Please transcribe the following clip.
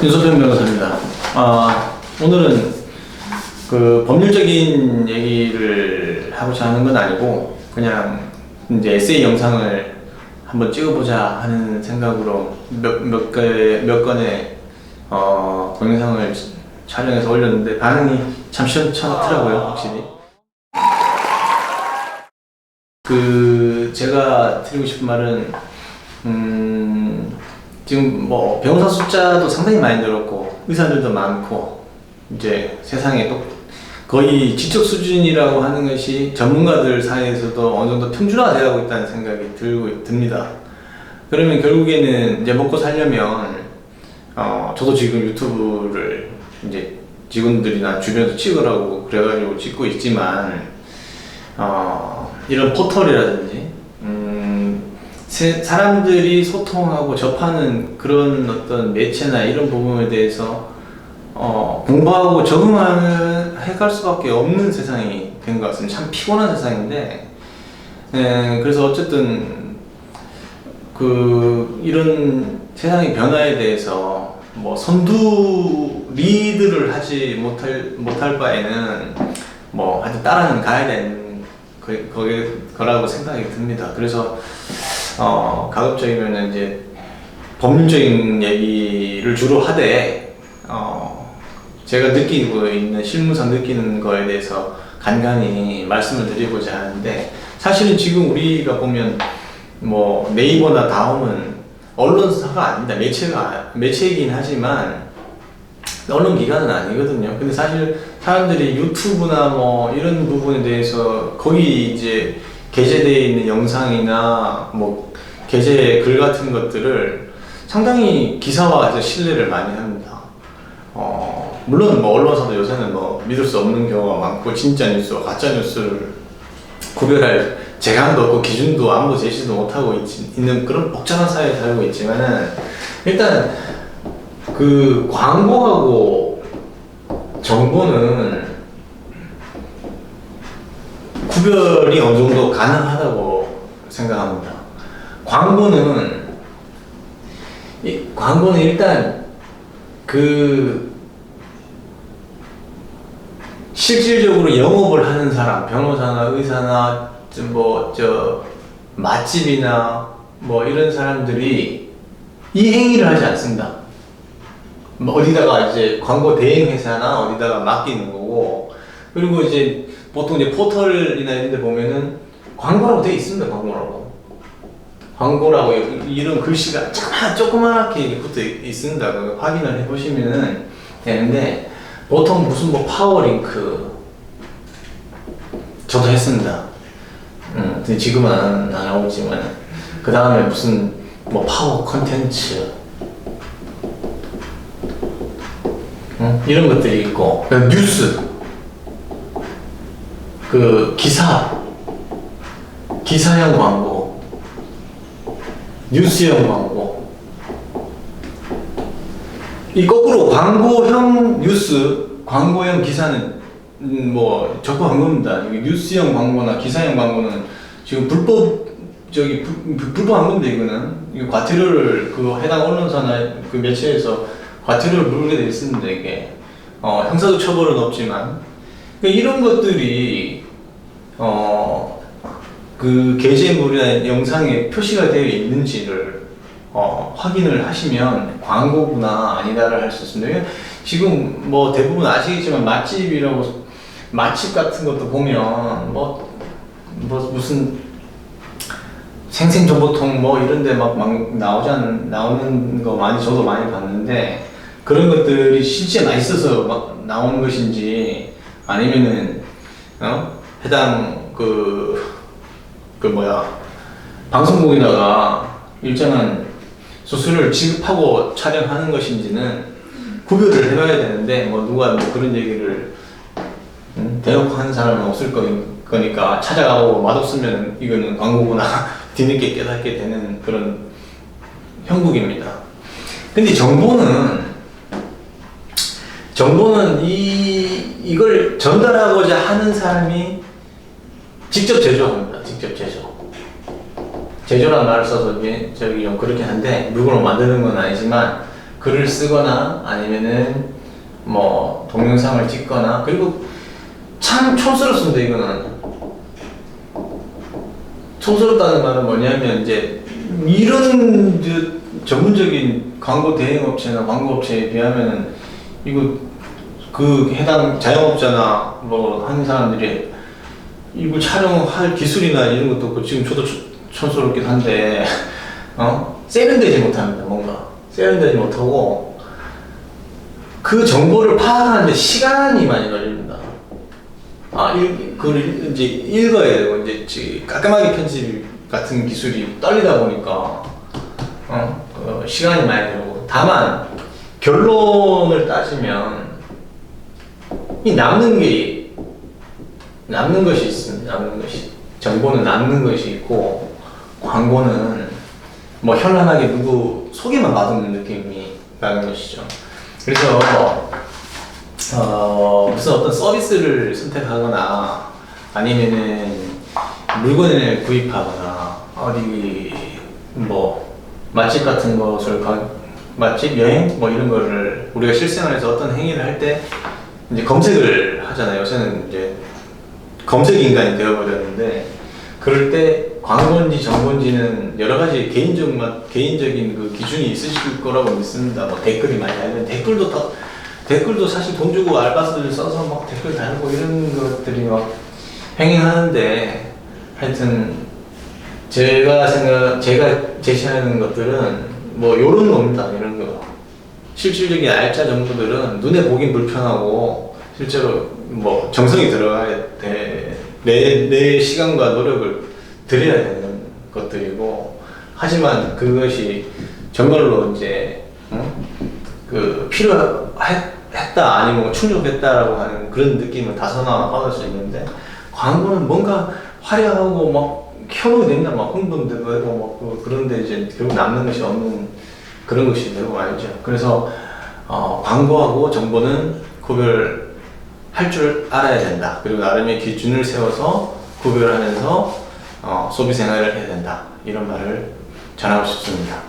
윤석현 변호사입니다. 아, 오늘은 그 법률적인 얘기를 하고자 하는 건 아니고 그냥 이제 에세이 영상을 한번 찍어보자 하는 생각으로 몇, 몇, 개, 몇 건의 어, 동영상을 촬영해서 올렸는데 반응이 참 시원찮더라고요, 확실히. 그 제가 드리고 싶은 말은 음, 지금 뭐 변호사 숫자도 상당히 많이 늘었고 의사들도 많고 이제 세상에 또 거의 지적 수준이라고 하는 것이 전문가들 사이에서도 어느 정도 평준화되고 있다는 생각이 들고 듭니다. 그러면 결국에는 이제 먹고 살려면 어 저도 지금 유튜브를 이제 직원들이나 주변에서 찍으라고 그래가지고 찍고 있지만 어, 이런 포털이라든지 음, 세- 사람들이 소통하고 접하는 그런 어떤 매체나 이런 부분에 대해서 어, 공부하고 적응하는 해갈 수밖에 없는 세상이 된 것 같습니다. 참 피곤한 세상인데 에, 그래서 어쨌든 그 이런 세상의 변화에 대해서 뭐 선두 리드를 하지 못할 못할 바에는 뭐 하여튼 따라는 가야 되는 그, 거기 거라고 생각이 듭니다. 그래서 어 가급적이면 이제 법률적인 얘기를 주로 하되 어 제가 느끼고 있는 실무상 느끼는 거에 대해서 간간히 말씀을 드리고자 하는데 사실은 지금 우리가 보면 뭐 네이버나 다음은 언론사가 아닙니다. 매체가 매체이긴 하지만 언론 기관은 아니거든요. 근데 사실 사람들이 유튜브나 뭐 이런 부분에 대해서 거기 이제 게재되어 있는 영상이나 뭐 게재 글 같은 것들을 상당히 기사화해서 신뢰를 많이 합니다. 어, 물론 뭐 언론사도 요새는 뭐 믿을 수 없는 경우가 많고 진짜 뉴스와 가짜 뉴스를 구별할 재간도 없고 기준도 아무도 제시도 못하고 있, 있는 그런 복잡한 사회에 살고 있지만은 일단 그 광고하고 정보는 구별이 어느 정도 가능하다고 생각합니다. 광고는 이 광고는 일단 그 실질적으로 영업을 하는 사람, 변호사나 의사나 뭐 저 맛집이나 뭐 이런 사람들이 이 행위를 하지 않습니다. 뭐 어디다가 이제 광고 대행 회사나 어디다가 맡기는 거고 그리고 이제 보통 이제 포털이나 이런 데 보면은 광고라고 돼 있습니다 광고라고. 광고라고 이런 글씨가 조그만 조그맣게 붙어 있습니다. 그거 확인을 해보시면은 되는데 보통 무슨 뭐 파워링크 저도 했습니다. 음, 지금은 안, 있지만. 그 다음에 무슨 뭐 파워 컨텐츠. 어? 이런 것들이 있고. 뉴스 그 기사 기사형 광고 뉴스형 광고. 이 거꾸로 광고형 뉴스 광고형 기사는 음, 뭐 적법한 겁니다. 뉴스형 광고나 기사형 광고는 지금 불법 저기 불, 불- 불법한 건데 이거는. 이거 과태료를 그 해당 언론사나 그 매체에서 과태료를 물게 돼 있습니다 이게. 어, 형사적 처벌은 없지만. 그러니까 이런 것들이 어, 그 게재물이나 영상에 표시가 되어 있는지를 어, 확인을 하시면 광고구나 아니다를 할 수 있습니다. 지금 뭐 대부분 아시겠지만 맛집이라고 맛집 같은 것도 보면 뭐, 뭐 무슨 생생정보통 뭐 이런 데 막, 막 나오지 않, 나오는 거 많이 저도 많이 봤는데 그런 것들이 실제 맛있어서 막 나오는 것인지 아니면은 어? 해당 그, 그 뭐야 방송국에다가 일정한 수수료를 지급하고 촬영하는 것인지는 구별을 해봐야 되는데 뭐 누가 뭐 그런 얘기를 음, 대놓고 하는 사람은 없을 거, 거니까 찾아가고 맛없으면 이거는 광고구나 뒤늦게 깨닫게 되는 그런 형국입니다. 근데 정보는 정보는 이 이걸 전달하고자 하는 사람이 직접 제조합니다. 직접 제조. 제조란 말을 써서 저기 좀 그렇긴 한데 물건을 만드는 건 아니지만 글을 쓰거나 아니면은 뭐 동영상을 찍거나 그리고 참 촌스럽습니다 이거는 촌스럽다는 말은 뭐냐면 이제 이런 전문적인 광고 대행업체나 광고업체에 비하면은 이거 그 해당 자영업자나 뭐 하는 사람들이 이거 촬영할 기술이나 이런 것도 없고 지금 저도 촌- 촌스럽긴 한데 어 세련되지 못합니다 뭔가 세련되지 못하고 그 정보를 파악하는데 시간이 많이 걸립니다. 아, 일, 그걸 이제 읽어야 되고, 이제 지- 깔끔하게 편집 같은 기술이 떨리다 보니까, 어, 그 시간이 많이 들고. 다만, 결론을 따지면, 이 남는 게, 남는 것이 있습니다. 남는 것이. 정보는 남는 것이 있고, 광고는 뭐 현란하게 누구 소개만 받는 느낌이 나는 것이죠. 그래서 어, 무슨 어떤 서비스를 선택하거나 아니면은 물건을 구입하거나 어디 뭐 맛집 같은 것을 가, 맛집 여행 뭐 이런 거를 우리가 실생활에서 어떤 행위를 할 때 이제 검색을 하잖아요. 요새는 이제 검색 인간이 되어버렸는데 그럴 때 광고인지 정보인지는 여러 가지 개인적 맛, 개인적인 그 기준이 있으실 거라고 믿습니다. 뭐 댓글이 많이 달리면 댓글도 다 댓글도 사실 돈 주고 알바스를 써서 막 댓글 달고 이런 것들이 막 행행하는데 하여튼 제가 생각 제가 제시하는 것들은 뭐 요런 겁니다. 이런 거 실질적인 알짜 정보들은 눈에 보긴 불편하고 실제로 뭐 정성이 들어가야 돼. 내, 내 시간과 노력을 들여야 되는 것들이고 하지만 그것이 정말로 이제 어? 그 필요했다 아니면 충족했다라고 하는 그런 느낌을 다소나마 받을 수 있는데 광고는 뭔가 화려하고 막 켜놓게 됩니다 막 흥분되고 막 그- 그런데 이제 결국 남는 것이 없는 그런 것이 되고 말이죠 그래서 어, 광고하고 정보는 구별 할 줄 알아야 된다 그리고 나름의 기준을 세워서 구별하면서 어, 소비 생활을 해야 된다 이런 말을 전하고 싶습니다.